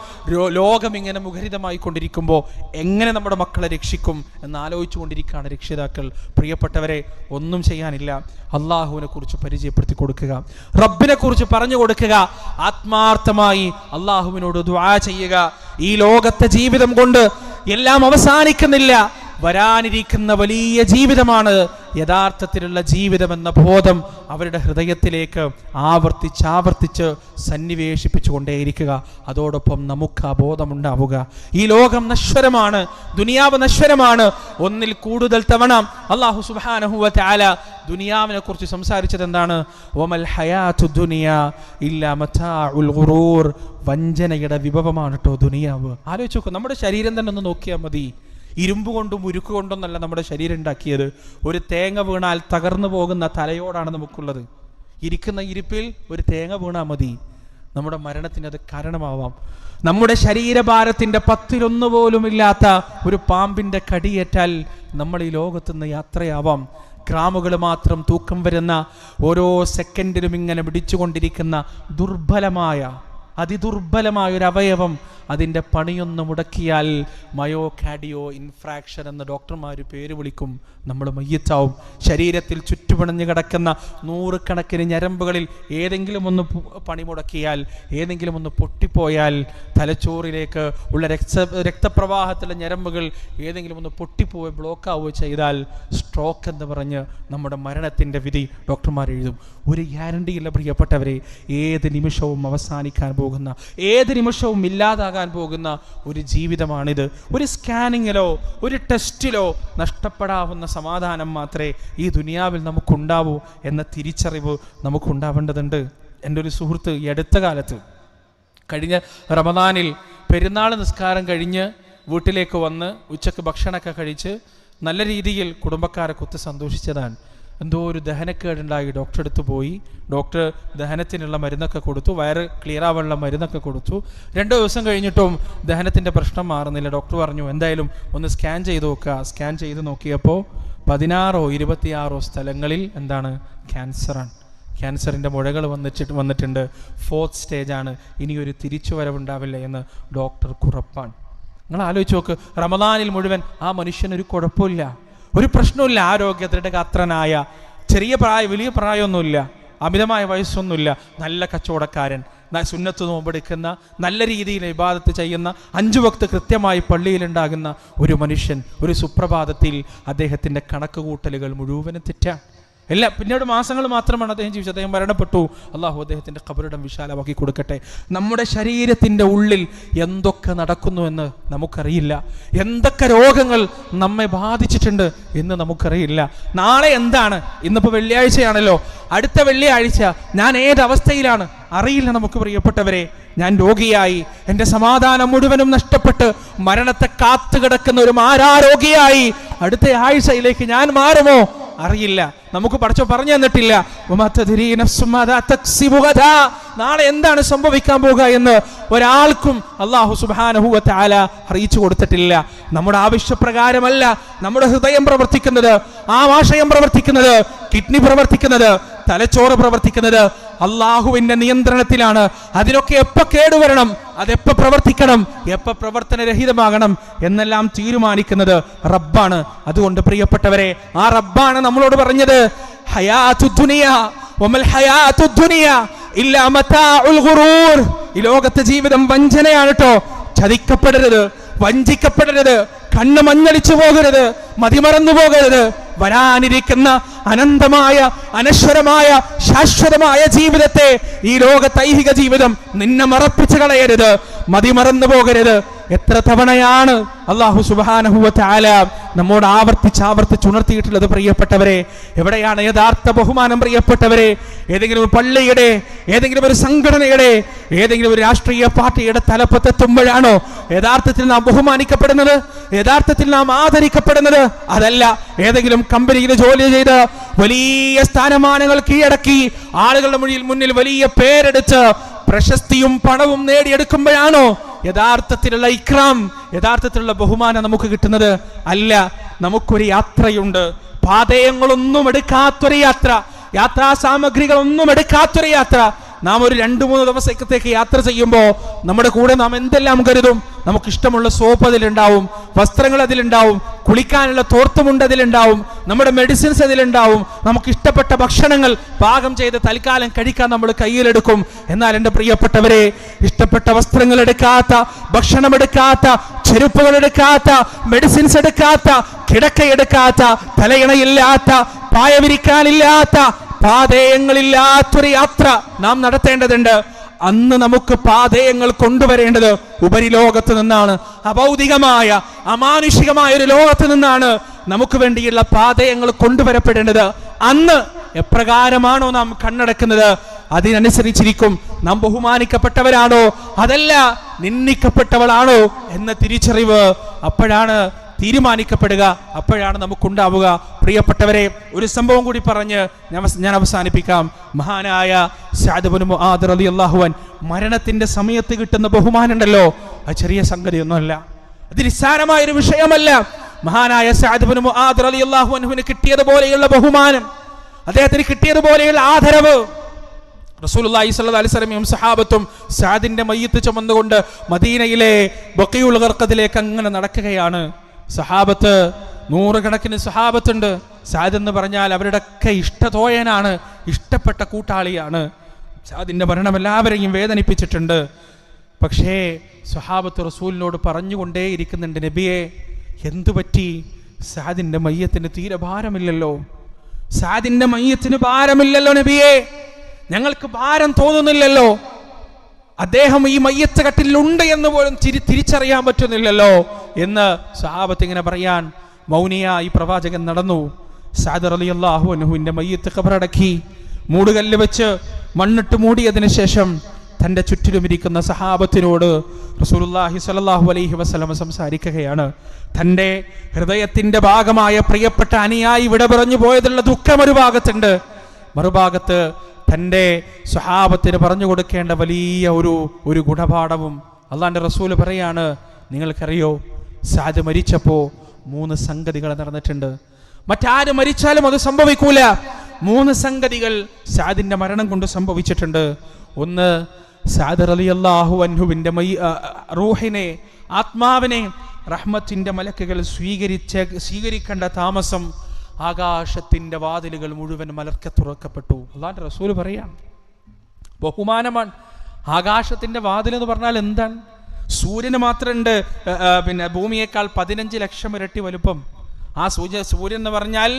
ലോകം ഇങ്ങനെ മുഖരിതമായി കൊണ്ടിരിക്കുമ്പോൾ എങ്ങനെ നമ്മുടെ മക്കളെ രക്ഷിക്കും എന്ന് ആലോചിച്ചു കൊണ്ടിരിക്കുകയാണ് രക്ഷിതാക്കൾ. പ്രിയപ്പെട്ടവരെ ഒന്നും ചെയ്യാനില്ല. അള്ളാഹുവിനെ കുറിച്ച് പരിചയപ്പെടുത്തി കൊടുക്കുക. റബ്ബിനെ കുറിച്ച് പറഞ്ഞു കൊടുക്കുക. ആത്മാർത്ഥമായി അള്ളാഹുവിനോട് ദ്വാ ചെയ്യുക. ഈ ലോകത്തെ ജീവിതം കൊണ്ട് എല്ലാം അവസാനിക്കുന്നില്ല. വരാനിരിക്കുന്ന വലിയ ജീവിതമാണ് യഥാർത്ഥത്തിലുള്ള ജീവിതമെന്ന ബോധം അവരുടെ ഹൃദയത്തിലേക്ക് ആവർത്തിച്ച് ആവർത്തിച്ച് സന്നിവേശിപ്പിച്ചു കൊണ്ടേയിരിക്കുക അതോടൊപ്പം നമുക്ക് ആ ബോധമുണ്ടാവുക. ഈ ലോകം നശ്വരമാണ് ദുനിയാവ് നശ്വരമാണ്. ഒന്നിൽ കൂടുതൽ തവണ അള്ളാഹു സുബാനഹുവ ദുനിയാവിനെ കുറിച്ച് സംസാരിച്ചത് എന്താണ് ഒമൽ ഹയാത്തു ദുനിയ ഇല്ല വഞ്ചനയുടെ വിഭവമാണ് കേട്ടോ ദുനിയാവ്. ആലോചിച്ച് നമ്മുടെ ശരീരം തന്നെ ഒന്ന് നോക്കിയാൽ മതി. ഇരുമ്പ് കൊണ്ടും ഉരുക്ക് കൊണ്ടൊന്നല്ല നമ്മുടെ ശരീരം ഉണ്ടാക്കിയത്. ഒരു തേങ്ങ വീണാൽ തകർന്നു പോകുന്ന തലയോടാണ് നമുക്കുള്ളത്. ഇരിക്കുന്ന ഇരിപ്പിൽ ഒരു തേങ്ങ വീണാൽ മതി. നമ്മുടെ മരണത്തിന് അത് കാരണമാവാം. നമ്മുടെ ശരീരഭാരത്തിന്റെ പത്തിലൊന്നു പോലും ഇല്ലാത്ത ഒരു പാമ്പിന്റെ കടിയേറ്റാൽ നമ്മൾ ഈ ലോകത്തുനിന്ന് യാത്രയാവാം. ഗ്രാമുകൾ മാത്രം തൂക്കം വരുന്ന ഓരോ സെക്കൻഡിലും ഇങ്ങനെ പിടിച്ചുകൊണ്ടിരിക്കുന്ന ദുർബലമായ അതിദുർബലമായ ഒരു അവയവം. അതിന്റെ പണിയൊന്ന് മുടക്കിയാൽ മയോ കാഡിയോ ഇൻഫ്രാക്ഷൻ എന്ന് ഡോക്ടർമാർ പേര് വിളിക്കും. നമ്മൾ മയ്യത്താവും. ശരീരത്തിൽ ചുറ്റുപിണഞ്ഞു കിടക്കുന്ന നൂറുകണക്കിന് ഞരമ്പുകളിൽ ഏതെങ്കിലും ഒന്ന് പണി മുടക്കിയാൽ ഏതെങ്കിലും ഒന്ന് പൊട്ടിപ്പോയാൽ തലച്ചോറിലേക്ക് ഉള്ള രക്ത രക്തപ്രവാഹത്തിലെ ഞരമ്പുകൾ ഏതെങ്കിലും ഒന്ന് പൊട്ടിപ്പോവുകയോ ബ്ലോക്കാവുകയോ ചെയ്താൽ സ്ട്രോക്ക് എന്ന് പറഞ്ഞ് നമ്മുടെ മരണത്തിന്റെ വിധി ഡോക്ടർമാർ എഴുതും. ഒരു ഗ്യാരണ്ടിയില്ല പ്രിയപ്പെട്ടവരെ. ഏത് നിമിഷവും അവസാനിക്കാൻ പോകുന്ന ഏത് നിമിഷവും ഇല്ലാതാകാൻ പോകുന്ന ഒരു ജീവിതമാണിത്. ഒരു സ്കാനിങ്ങിലോ ഒരു ടെസ്റ്റിലോ നഷ്ടപ്പെടാവുന്ന സമാധാനം മാത്രമേ ഈ ദുനിയാവിൽ നമുക്കുണ്ടാവൂ എന്ന തിരിച്ചറിവ് നമുക്കുണ്ടാവേണ്ടതുണ്ട്. എന്റെ ഒരു സുഹൃത്ത് ഈ അടുത്ത കാലത്ത് കഴിഞ്ഞ റമദാനിൽ പെരുന്നാൾ നിസ്കാരം കഴിഞ്ഞ് വീട്ടിലേക്ക് വന്ന് ഉച്ചയ്ക്ക് ഭക്ഷണമൊക്കെ കഴിച്ച് നല്ല രീതിയിൽ കുടുംബക്കാരെ കുത്ത് സന്തോഷിച്ചതാണ്. എന്തോ ഒരു ദഹനക്കേടുണ്ടായി. ഡോക്ടറെ അടുത്ത് പോയി. ഡോക്ടർ ദഹനത്തിനുള്ള മരുന്നൊക്കെ കൊടുത്തു. വയറ് ക്ലിയർ ആവാനുള്ള മരുന്നൊക്കെ കൊടുത്തു. രണ്ട് ദിവസം കഴിഞ്ഞിട്ടും ദഹനത്തിന്റെ പ്രശ്നം മാറുന്നില്ല. ഡോക്ടർ പറഞ്ഞു എന്തായാലും ഒന്ന് സ്കാൻ ചെയ്ത് നോക്കുക സ്കാൻ ചെയ്ത് നോക്കിയപ്പോൾ പതിനാറോ ഇരുപത്തിയാറോ സ്ഥലങ്ങളിൽ എന്താണ്? ക്യാൻസറാണ് ക്യാൻസറിന്റെ മുഴകൾ വന്നിട്ട് വന്നിട്ടുണ്ട്. ഫോർത്ത് സ്റ്റേജാണ് ഇനിയൊരു തിരിച്ചുവരവുണ്ടാവില്ല എന്ന് ഡോക്ടർ കുറപ്പാണ് നിങ്ങൾ ആലോചിച്ച് നോക്ക്. റമദാനിൽ മുഴുവൻ ആ മനുഷ്യനൊരു കുഴപ്പമില്ല. ഒരു പ്രശ്നമില്ല ആരോഗ്യത്തിന്റെ കത്രനായ ചെറിയ പ്രായം വലിയ പ്രായമൊന്നുമില്ല. അമിതമായ വയസ്സൊന്നുമില്ല. നല്ല കച്ചവടക്കാരൻ സുന്നത്ത് നോമ്പെടുക്കുന്ന നല്ല രീതിയിൽ ഇബാദത്ത് ചെയ്യുന്ന അഞ്ചു വക്ത് കൃത്യമായി പള്ളിയിലുണ്ടാകുന്ന ഒരു മനുഷ്യൻ ഒരു സുപ്രഭാതത്തിൽ അദ്ദേഹത്തിന്റെ കണക്ക് കൂട്ടലുകൾ മുഴുവനും തെറ്റാണ് എല്ലാ പിന്നീട് മാസങ്ങൾ മാത്രമാണ് അദ്ദേഹം ജീവിച്ചത്. അദ്ദേഹം മരണപ്പെട്ടു. അള്ളാഹു അദ്ദേഹത്തിന്റെ കബറിടം വിശാലമാക്കി കൊടുക്കട്ടെ. നമ്മുടെ ശരീരത്തിന്റെ ഉള്ളിൽ എന്തൊക്കെ നടക്കുന്നു എന്ന് നമുക്കറിയില്ല. എന്തൊക്കെ രോഗങ്ങൾ നമ്മെ ബാധിച്ചിട്ടുണ്ട് എന്ന് നമുക്കറിയില്ല. നാളെ എന്താണ്? ഇന്നിപ്പോൾ വെള്ളിയാഴ്ചയാണല്ലോ. അടുത്ത വെള്ളിയാഴ്ച ഞാൻ ഏതവസ്ഥയിലാണ് അറിയില്ല നമുക്ക് പ്രിയപ്പെട്ടവരെ. ഞാൻ രോഗിയായി. എന്റെ സമാധാനം മുഴുവനും നഷ്ടപ്പെട്ട് മരണത്തെ കാത്തുകിടക്കുന്ന ഒരു മാരാരോഗിയായി. അടുത്ത ആഴ്ചയിലേക്ക് ഞാൻ മാറുമോ? അറിയില്ല. നമുക്ക് പഠിച്ചോ പറഞ്ഞു തന്നിട്ടില്ല. നാളെ എന്താണ് സംഭവിക്കാൻ പോകുക എന്ന് ഒരാൾക്കും അള്ളാഹു സുബ്ഹാനഹു വ തആല അറിയിച്ചു കൊടുത്തിട്ടില്ല. നമ്മുടെ ആവശ്യപ്രകാരമല്ല നമ്മുടെ ഹൃദയം പ്രവർത്തിക്കുന്നത് ആ ആമാശയം പ്രവർത്തിക്കുന്നത് കിഡ്നി പ്രവർത്തിക്കുന്നത് തലച്ചോറ് പ്രവർത്തിക്കുന്നത് അള്ളാഹുവിന്റെ നിയന്ത്രണത്തിലാണ്. അതിനൊക്കെ എപ്പോ കേടുവരണം അതെപ്പോ പ്രവർത്തിക്കണം എപ്പോ പ്രവർത്തനരഹിതമാകണം എന്നെല്ലാം തീരുമാനിക്കുന്നത് റബ്ബാണ്. അതുകൊണ്ട് പ്രിയപ്പെട്ടവരെ ആ റബ്ബാണ് നമ്മളോട് പറഞ്ഞത്. ഈ ലോകത്തെ ജീവിതം വഞ്ചനയാണ് കേട്ടോ ചതിക്കപ്പെടരുത് വഞ്ചിക്കപ്പെടരുത് കണ്ണ് മഞ്ഞളിച്ചു പോകരുത് മതിമറന്നു പോകരുത്. വരാനിരിക്കുന്ന അനന്തമായ അനശ്വരമായ ശാശ്വതമായ ജീവിതത്തെ ഈ ലോക ഐഹിക ജീവിതം നിന്നെ മറപ്പിച്ചു കളയരുത് മതിമറന്നു പോകരുത്. എത്ര തവണയാണ് അള്ളാഹു സുബാനഹുവ ആല നമ്മോട് ആവർത്തിച്ച് ആവർത്തിച്ച് ഉണർത്തിയിട്ടുള്ളത് പ്രിയപ്പെട്ടവരെ എവിടെയാണ് യഥാർത്ഥ ബഹുമാനം പ്രിയപ്പെട്ടവരെ? ഏതെങ്കിലും ഒരു പള്ളിയുടെ ഏതെങ്കിലും ഒരു സംഘടനയുടെ ഏതെങ്കിലും ഒരു രാഷ്ട്രീയ പാർട്ടിയുടെ തലപ്പത്തെത്തുമ്പോഴാണോ യഥാർത്ഥത്തിൽ നാം ബഹുമാനിക്കപ്പെടുന്നത്? യഥാർത്ഥത്തിൽ നാം ആദരിക്കപ്പെടുന്നത്? അതല്ല ഏതെങ്കിലും കമ്പനിയിൽ ജോലി ചെയ്ത് വലിയ സ്ഥാനമാനങ്ങൾ കീഴടക്കി ആളുകളുടെ മുന്നിൽ മുന്നിൽ വലിയ പേരെടുത്ത് പ്രശസ്തിയും പണവും നേടിയെടുക്കുമ്പോഴാണോ യഥാർത്ഥത്തിലുള്ള ഇക്രാം യഥാർത്ഥത്തിലുള്ള ബഹുമാനം നമുക്ക് കിട്ടുന്നത്? അല്ല നമുക്കൊരു യാത്രയുണ്ട്. പാതയങ്ങളൊന്നും എടുക്കാത്തൊരു യാത്ര യാത്രാ സാമഗ്രികളൊന്നും എടുക്കാത്തൊരു യാത്ര. നാം ഒരു രണ്ട് മൂന്ന് ദിവസത്തേക്ക് യാത്ര ചെയ്യുമ്പോൾ നമ്മുടെ കൂടെ നാം എന്തെല്ലാം കരുതും? നമുക്ക് ഇഷ്ടമുള്ള സോപ്പ് അതിലുണ്ടാവും വസ്ത്രങ്ങൾ അതിലുണ്ടാവും കുളിക്കാനുള്ള തോർത്തുമുണ്ട് അതിലുണ്ടാവും നമ്മുടെ മെഡിസിൻസ് അതിലുണ്ടാവും നമുക്ക് ഇഷ്ടപ്പെട്ട ഭക്ഷണങ്ങൾ പാകം ചെയ്ത് തൽക്കാലം കഴിക്കാൻ നമ്മൾ കയ്യിലെടുക്കും. എന്നാൽ എന്റെ പ്രിയപ്പെട്ടവരെ ഇഷ്ടപ്പെട്ട വസ്ത്രങ്ങൾ എടുക്കാത്ത ഭക്ഷണം എടുക്കാത്ത ചെരുപ്പുകൾ എടുക്കാത്ത മെഡിസിൻസ് എടുക്കാത്ത കിടക്കയെടുക്കാത്ത തലയിണയില്ലാത്ത പായ വിരിക്കാനില്ലാത്ത പാതയങ്ങളില്ലാത്തൊരു യാത്ര നാം നടത്തേണ്ടതുണ്ട്. അന്ന് നമുക്ക് പാതയങ്ങൾ കൊണ്ടുവരേണ്ടത് ഉപരിലോകത്ത് നിന്നാണ്. അഭൗതികമായ അമാനുഷികമായ ഒരു ലോകത്ത് നിന്നാണ് നമുക്ക് വേണ്ടിയുള്ള പാതയങ്ങൾ കൊണ്ടുവരപ്പെടേണ്ടത്. അന്ന് എപ്രകാരമാണോ നാം കണ്ണടക്കുന്നത്? അതിനനുസരിച്ചിരിക്കും. നാം ബഹുമാനിക്കപ്പെട്ടവരാണോ? അതല്ല നിന്ദിക്കപ്പെട്ടവളാണോ എന്ന തിരിച്ചറിവ് അപ്പോഴാണ് തീരുമാനിക്കപ്പെടുക. അപ്പോഴാണ് നമുക്കുണ്ടാവുക. പ്രിയപ്പെട്ടവരെ ഒരു സംഭവം കൂടി പറഞ്ഞ് ഞാൻ അവസാനിപ്പിക്കാം. മഹാനായ സാദുബനു ആദർ അലി അള്ളാഹുവൻ മരണത്തിന്റെ സമയത്ത് കിട്ടുന്ന ബഹുമാനം ഉണ്ടല്ലോ അത് ചെറിയ സംഗതിയൊന്നുമല്ല. അത് നിസ്സാരമായ ഒരു വിഷയമല്ല. മഹാനായ സഅദ്ബിന് മുആദ് റളിയല്ലാഹു അൻഹുവിന് കിട്ടിയതുപോലെയുള്ള ബഹുമാനം. അദ്ദേഹത്തിന് കിട്ടിയതുപോലെയുള്ള ആദരവ്. റസൂലുള്ളാഹി സ്വല്ലല്ലാഹി അലൈഹി വസല്ലമയും സഹാബത്തും സാദിന്റെ മയ്യത്ത് ചുമന്നുകൊണ്ട് മദീനയിലെ ബഖീഉൽ ഗർക്കത്തിലേക്ക് അങ്ങനെ നടക്കുകയാണ്. സഹാബത്ത് നൂറുകണക്കിന് സഹാബത്തുണ്ട്. സാദ് എന്ന് പറഞ്ഞാൽ അവരുടെയൊക്കെ ഇഷ്ടതോയനാണ് ഇഷ്ടപ്പെട്ട കൂട്ടാളിയാണ്. സാദിന്റെ മരണം എല്ലാവരെയും വേദനിപ്പിച്ചിട്ടുണ്ട്. പക്ഷേ സഹാബത്ത് റസൂലിനോട് പറഞ്ഞുകൊണ്ടേയിരിക്കുന്നുണ്ട് നബിയെ എന്തു പറ്റി? സാദിന്റെ മയ്യത്തിന് തീരെ ഭാരമില്ലല്ലോ. സാദിന്റെ മയ്യത്തിന് ഭാരമില്ലല്ലോ നബിയെ. ഞങ്ങൾക്ക് ഭാരം തോന്നുന്നില്ലല്ലോ. അദ്ദേഹം ഈ മയ്യത്ത് കട്ടിലുണ്ട് എന്ന് പോലും തിരി തിരിച്ചറിയാൻ പറ്റുന്നില്ലല്ലോ എന്ന് സഹാബത്ത് ഇങ്ങനെ പറയാൻ മൗനിയ ഈ പ്രവാചകൻ നടന്നു. സാദർ അലി അള്ളാഹു അനുഹുവിന്റെ മയ്യത്ത് കബറടക്കി മൂടുകല്ല് വെച്ച് മണ്ണിട്ട് മൂടിയതിനു ശേഷം തന്റെ ചുറ്റിലുമിരിക്കുന്ന സഹാബത്തിനോട് റസൂലുല്ലാഹി സ്വല്ലല്ലാഹു അലൈഹി വസ്ലമ സംസാരിക്കുകയാണ്. തന്റെ ഹൃദയത്തിന്റെ ഭാഗമായ പ്രിയപ്പെട്ട അനിയായി വിട പറഞ്ഞു പോയതുള്ള ദുഃഖം ഒരു ഭാഗത്തുണ്ട്. മറുഭാഗത്ത് തന്റെ സ്വഹാബത്തിന് പറഞ്ഞു കൊടുക്കേണ്ട വലിയ ഒരു ഒരു ഗുണപാഠവും അള്ളാന്റെ റസൂൽ പറയാണ് നിങ്ങൾക്കറിയോ സാദ് മരിച്ചപ്പോൾ മൂന്ന് സംഗതികൾ നടന്നിട്ടുണ്ട്. മറ്റാര് മരിച്ചാലും അത് സംഭവിക്കൂല. മൂന്ന് സംഗതികൾ സാദിന്റെ മരണം കൊണ്ട് സംഭവിച്ചിട്ടുണ്ട്. ഒന്ന് സാദർ അലി അള്ളാഹു അൻഹുവിന്റെ മൈ റൂഹിനെ ആത്മാവിനെ റഹ്മത്തിന്റെ മലക്കുകൾ സ്വീകരിച്ച സ്വീകരിക്കേണ്ട താമസം ആകാശത്തിന്റെ വാതിലുകൾ മുഴുവൻ മലർക്കെ തുറക്കപ്പെട്ടു. അള്ളാന്റെ റസൂൽ പറയാം ബഹുമാനമാണ്. ആകാശത്തിന്റെ വാതിൽ എന്ന് പറഞ്ഞാൽ എന്താണ്? സൂര്യന് മാത്രമുണ്ട് പിന്നെ ഭൂമിയേക്കാൾ പതിനഞ്ച് ലക്ഷം ഇരട്ടി വലുപ്പം. ആ സൂര്യ സൂര്യൻ എന്ന് പറഞ്ഞാൽ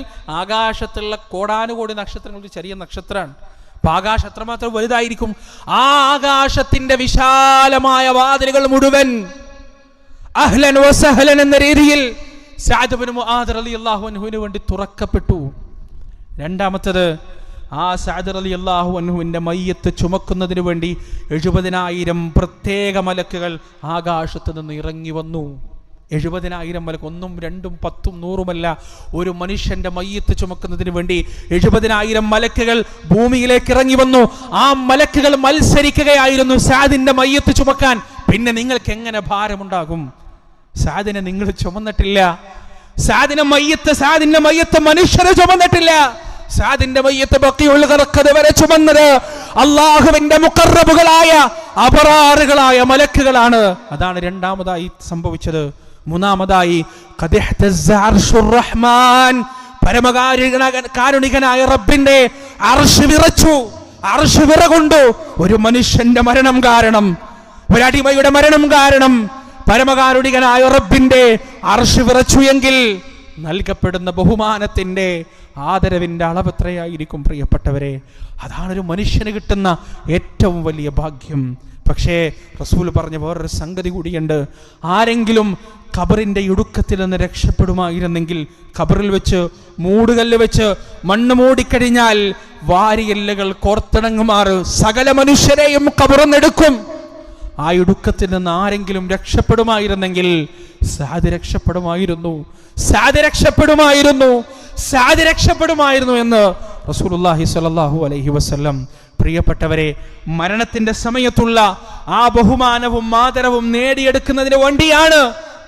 ആകാശത്തുള്ള കോടാനുകോടി നക്ഷത്രങ്ങളുടെ ചെറിയ നക്ഷത്രമാണ്. അപ്പൊ ആകാശം എത്രമാത്രം വലുതായിരിക്കും? ആ ആകാശത്തിന്റെ വിശാലമായ വാതിലുകൾ മുഴുവൻ അഹ്ലൻ വസഹലൻ എന്ന രീതിയിൽ മുആദ് റളിയല്ലാഹു അൻഹുവിന് വേണ്ടി തുറക്കപ്പെട്ടു. രണ്ടാമത്തത് ആ സാദർ അലി അള്ളാഹു അൻഹുവിന്റെ മയ്യത്ത് ചുമക്കുന്നതിന് വേണ്ടി എഴുപതിനായിരം പ്രത്യേക മലക്കുകൾ ആകാശത്ത് നിന്ന് ഇറങ്ങി വന്നു. എഴുപതിനായിരം മലക്ക് ഒന്നും രണ്ടും പത്തും നൂറുമല്ല ഒരു മനുഷ്യന്റെ മയ്യത്ത് ചുമക്കുന്നതിന് വേണ്ടി എഴുപതിനായിരം മലക്കുകൾ ഭൂമിയിലേക്ക് ഇറങ്ങി വന്നു. ആ മലക്കുകൾ മത്സരിക്കുകയായിരുന്നു സാദിന്റെ മയ്യത്ത് ചുമക്കാൻ. പിന്നെ നിങ്ങൾക്ക് എങ്ങനെ ഭാരമുണ്ടാകും? സാദിനെ നിങ്ങൾ ചുമന്നിട്ടില്ല. സാധനം മയ്യത്ത് സാദിന്റെ മയ്യത്ത് മനുഷ്യരെ ചുമന്നിട്ടില്ല. സാദിന്റെ മയ്യത്ത് ബക്കിയുള്ള കറക്കത് വരെ ചുമന്നത് അള്ളാഹുവിന്റെ മുക്കറബുകളായ അപറാറുകളായ മലക്കുകളാണ്. അതാണ് രണ്ടാമതായി സംഭവിച്ചത്. മൂന്നാമതായി പരമകാരുണികനായ കാരുണികനായ റബ്ബിന്റെ അർഷ് വിറച്ചു. അർഷ് വിറകൊണ്ടു ഒരു മനുഷ്യന്റെ മരണം കാരണം ഒരടിമയുടെ മരണം കാരണം പരമകാരുണികനായ റബ്ബിന്റെ അർഷ് വിറച്ചു എങ്കിൽ നൽകപ്പെടുന്ന ബഹുമാനത്തിന്റെ ആദരവിന്റെ അളവെത്രയായിരിക്കും പ്രിയപ്പെട്ടവരെ? അതാണ് ഒരു മനുഷ്യന് കിട്ടുന്ന ഏറ്റവും വലിയ ഭാഗ്യം. പക്ഷേ റസൂൽ പറഞ്ഞ വേറൊരു സംഗതി കൂടിയുണ്ട്. ആരെങ്കിലും ഖബറിന്റെ ഇടുക്കത്തിൽ നിന്ന് രക്ഷപ്പെടുമായിരുന്നെങ്കിൽ ഖബറിൽ വെച്ച് മൂടുകല്ല് വെച്ച് മണ്ണ് മൂടിക്കഴിഞ്ഞാൽ വാരിയല്ലുകൾ കോർത്തിണങ്ങുമാറ് സകല മനുഷ്യരെയും ഖബറന്നെടുക്കും. ആ ഇടുക്കത്തിൽ നിന്ന് ആരെങ്കിലും രക്ഷപ്പെടുമായിരുന്നെങ്കിൽ സാധി രക്ഷപ്പെടുമായിരുന്നു. സാധി രക്ഷപ്പെടുമായിരുന്നു. സാധി രക്ഷപ്പെടുമായിരുന്നു എന്ന് റസൂലുള്ളാഹി സ്വല്ലല്ലാഹു അലൈഹി വസ്ല്ലം പ്രിയപ്പെട്ടവരെ മരണത്തിന്റെ സമയത്തുള്ള ആ ബഹുമാനവും ആദരവും നേടിയെടുക്കുന്നതിന് വേണ്ടിയാണ്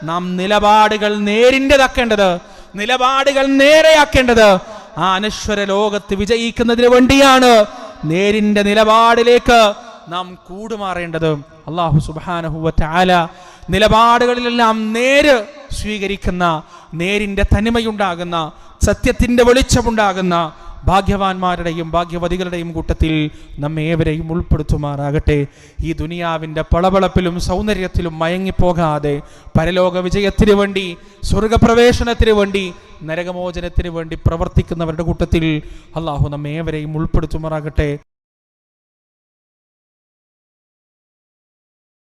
നാം നിലപാടുകൾ നേരിന്റെതാക്കേണ്ടത് നിലപാടുകൾ നേരെയാക്കേണ്ടത്. ആ അനശ്വര ലോകത്ത് വിജയിക്കുന്നതിന് വേണ്ടിയാണ് നേരിന്റെ നിലപാടിലേക്ക് നാം കൂടുമാറേണ്ടത്. അള്ളാഹു സുബാനഹുല നിലപാടുകളിലെല്ലാം നേര് സ്വീകരിക്കുന്ന നേരിന്റെ തനിമയുണ്ടാകുന്ന സത്യത്തിന്റെ വെളിച്ചമുണ്ടാകുന്ന ഭാഗ്യവാന്മാരുടെയും ഭാഗ്യവതികളുടെയും കൂട്ടത്തിൽ നമ്മേവരെയും ഉൾപ്പെടുത്തുമാറാകട്ടെ. ഈ ദുനിയാവിന്റെ പളപളപ്പിലും സൗന്ദര്യത്തിലും മയങ്ങിപ്പോകാതെ പരലോക വിജയത്തിന് വേണ്ടി സ്വർഗപ്രവേശനത്തിന് വേണ്ടി നരകമോചനത്തിന് വേണ്ടി പ്രവർത്തിക്കുന്നവരുടെ കൂട്ടത്തിൽ അള്ളാഹു നമ്മേവരെയും ഉൾപ്പെടുത്തുമാറാകട്ടെ.